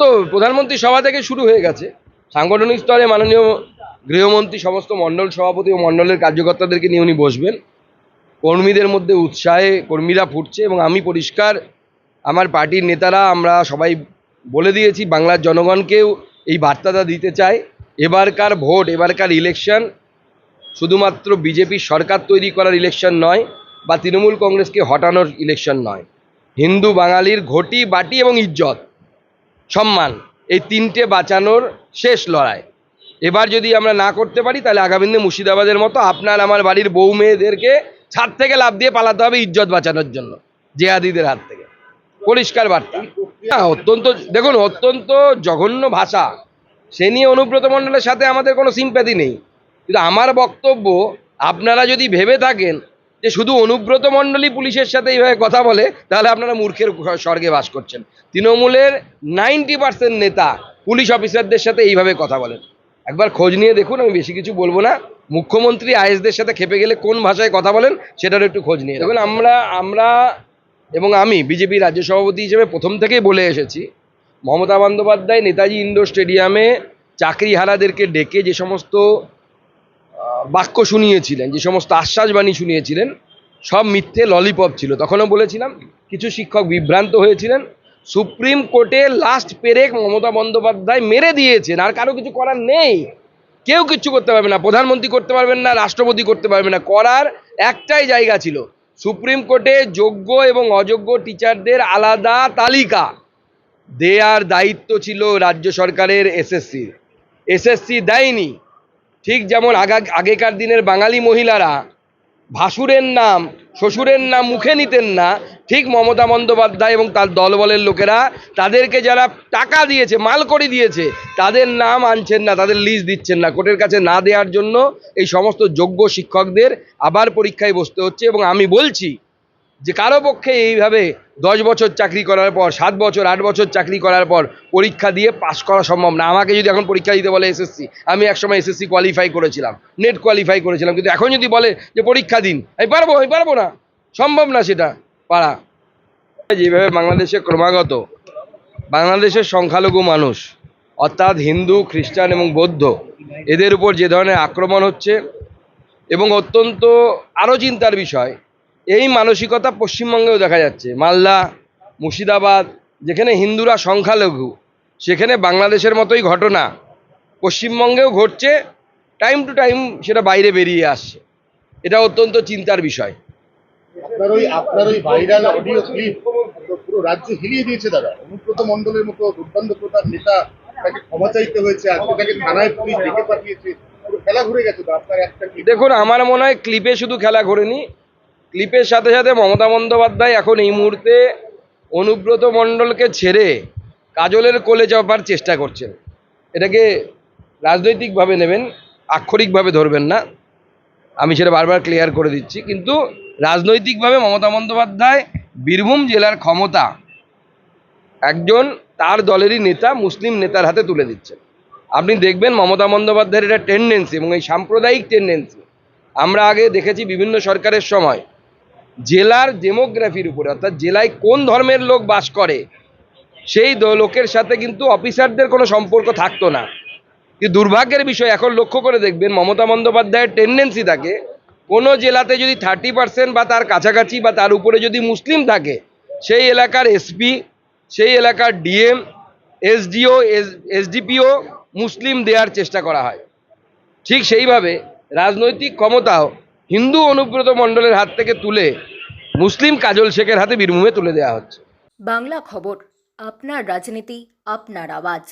তো প্রধানমন্ত্রী সভা থেকে শুরু হয়ে গেছে। সাংগঠনিক স্তরে মাননীয় গৃহমন্ত্রী সমস্ত মণ্ডল সভাপতি ও মণ্ডলের কার্যকর্তাদেরকে নিয়ে উনি বসবেন। কর্মীদের মধ্যে উৎসাহে কর্মীরা ফুটছে এবং আমি পরিষ্কার, আমার পার্টির নেতারা আমরা সবাই বলে দিয়েছি, বাংলার জনগণকেও এই বার্তাটা দিতে চাই। এবারকার ভোট, এবারকার ইলেকশন শুধুমাত্র বিজেপির সরকার তৈরি করার ইলেকশন নয় বা তৃণমূল কংগ্রেসকে হটানোর ইলেকশন নয়। হিন্দু বাঙালির ঘটি, বাটি এবং ইজ্জত। সম্মান, এই তিনটে বাঁচানোর শেষ লড়াই। এবার যদি আমরা না করতে পারি, তাহলে আগামী দিনে মুর্শিদাবাদের মতো আপনার আমার বাড়ির বউ মেয়েদেরকে ছাদ থেকে লাভ দিয়ে পালাতে হবে ইজ্জত বাঁচানোর জন্য, জেহাদিদের হাত থেকে। পরিষ্কার বার্তা। না অত্যন্ত, দেখুন, অত্যন্ত জঘন্য ভাষা। সে নিয়ে অনুব্রত মণ্ডলের সাথে আমাদের কোনো সিম্প্যাথি নেই। কিন্তু আমার বক্তব্য, আপনারা যদি ভেবে থাকেন যে শুধু অনুব্রত মণ্ডলই পুলিশের সাথে এইভাবে কথা বলে, তাহলে আপনারা মূর্খের স্বর্গে বাস করছেন। তৃণমূলের নাইনটি পার্সেন্ট নেতা পুলিশ অফিসারদের সাথে এইভাবে কথা বলেন। একবার খোঁজ নিয়ে দেখুন, আমি বেশি কিছু বলব না। মুখ্যমন্ত্রী আইএসদের সাথে খেপে গেলে কোন ভাষায় কথা বলেন, সেটারও একটু খোঁজ নিয়ে দেখুন। আমরা আমরা এবং আমি, বিজেপি রাজ্য সভাপতি হিসেবে প্রথম থেকেই বলে এসেছি, মমতা বন্দ্যোপাধ্যায় নেতাজি ইন্ডোর স্টেডিয়ামে চাকরিহারাদেরকে ডেকে যে সমস্ত বাক্য শুনিয়েছিলেন, যে সমস্ত আশ্বাসবাণী শুনিয়েছিলেন, সব মিথ্যে ললিপপ ছিল। তখনও বলেছিলাম, কিছু শিক্ষক বিভ্রান্ত হয়েছিলেন, সুপ্রিম কোর্টে লাস্ট পেরেক মমতা বন্দ্যোপাধ্যায় মেরে দিয়েছেন, আর কারও কিছু করার নেই। কেউ কিচ্ছু করতে পারবে না, প্রধানমন্ত্রী করতে পারবেন না, রাষ্ট্রপতি করতে পারবে না, করার একটাই জায়গা ছিল। সুপ্রিম কোর্টে যোগ্য এবং অযোগ্য টিচারদের আলাদা তালিকা। দেয়ার দায়িত্ব ছিল রাজ্য সরকারের এসএসসি এসএসসি দেয়নি। ঠিক যেমন আগা, আগেকার দিনের বাঙালি মহিলারা ভাসুরের নাম, শ্বশুরের নাম মুখে নিতেন না, ঠিক মমতা বন্দ্যোপাধ্যায় এবং তার দলবলের লোকেরা তাদেরকে যারা টাকা দিয়েছে মাল করে দিয়েছে, তাদের নাম আনছেন না, তাদের লিস্ট দিচ্ছেন না। কোর্টের কাছে না দেওয়ার জন্য এই সমস্ত যোগ্য শিক্ষকদের আবার পরীক্ষায় বসতে হচ্ছে এবং আমি বলছি যে কারও পক্ষে এইভাবে দশ বছর চাকরি করার পর, সাত বছর, আট বছর চাকরি করার পর পরীক্ষা দিয়ে পাশ করা সম্ভব না। আমাকে যদি এখন পরীক্ষা দিতে বলে এসএসসি আমি একসময় এসএসসি কোয়ালিফাই করেছিলাম নেট কোয়ালিফাই করেছিলাম। কিন্তু এখন যদি বলে যে পরীক্ষা দিন, আমি পারব আমি পারব না। সম্ভব না সেটা, পারা। যেভাবে বাংলাদেশে ক্রমাগত, বাংলাদেশের সংখ্যালঘু মানুষ, অর্থাৎ হিন্দু, খ্রিস্টান এবং বৌদ্ধ, এদের উপর যে ধরনের আক্রমণ হচ্ছে এবং অত্যন্ত আরও চিন্তার বিষয় এই মানসিকতা পশ্চিমবঙ্গেও দেখা যাচ্ছে। মালদা মুর্শিদাবাদ যেখানে হিন্দুরা সংখ্যালঘু সেখানে বাংলাদেশের মতোই ঘটনা। পশ্চিমবঙ্গেও ঘটছে টাইম টু টাইম সেটা বাইরে বেরিয়ে আসছে। এটা অত্যন্ত চিন্তার বিষয়। আপনার ওই আপনার ওই ভাইরাল অডিও ক্লিপ পুরো রাজ্য হিলিয়ে দিয়েছে দাদা। অনুব্রত মণ্ডলের মতো দুর্দান্ত প্রধান নেতা তাকে ক্ষমা চাইতে হয়েছে আজকে তাকে থানায় পুলিশ ডেকে পাঠিয়েছে পুরো খেলা ঘুরে গেছে। তো আপনার একটা দেখুন আমার মনে হয় ক্লিপে শুধু খেলা ঘোরেনি ক্লিপের সাথে সাথে মমতা বন্দ্যোপাধ্যায় এখন এই মুহূর্তে অনুব্রত মণ্ডলকে ছেড়ে কাজলের কোলে চাপার চেষ্টা করছেন। এটাকে রাজনৈতিকভাবে নেবেন, আক্ষরিকভাবে ধরবেন না। আমি সেটা বারবার ক্লিয়ার করে দিচ্ছি। কিন্তু রাজনৈতিকভাবে মমতা বন্দ্যোপাধ্যায় বীরভূম জেলার ক্ষমতা একজন তার দলেরই নেতা, মুসলিম নেতার হাতে তুলে দিচ্ছেন। আপনি দেখবেন মমতা বন্দ্যোপাধ্যায়ের এটা টেন্ডেন্সি এবং এই সাম্প্রদায়িক টেন্ডেন্সি আমরা আগে দেখেছি বিভিন্ন সরকারের সময় জেলার ডেমোগ্রাফির উপরে, অর্থাৎ জেলায় কোন ধর্মের লোক বাস করে, সেই লোকের সাথে কিন্তু অফিসারদের কোনো সম্পর্ক থাকতো না। কিন্তু দুর্ভাগ্যের বিষয়, এখন লক্ষ্য করে দেখবেন, মমতা বন্দ্যোপাধ্যায়ের টেন্ডেন্সি থাকে, কোনো জেলাতে যদি থার্টি পার্সেন্ট বা তার কাছাকাছি বা তার উপরে যদি মুসলিম থাকে, সেই এলাকার এসপি সেই এলাকার ডিএম এসডিও এসডিপিও মুসলিম দেওয়ার চেষ্টা করা হয়। ঠিক সেইভাবে রাজনৈতিক ক্ষমতাও হিন্দু অনুব্রত মণ্ডলের হাত থেকে তুলে মুসলিম কাজল শেখের হাতে বীরভূমে তুলে দেওয়া হচ্ছে। বাংলা খবর আপনার রাজনীতি আপনার আওয়াজ।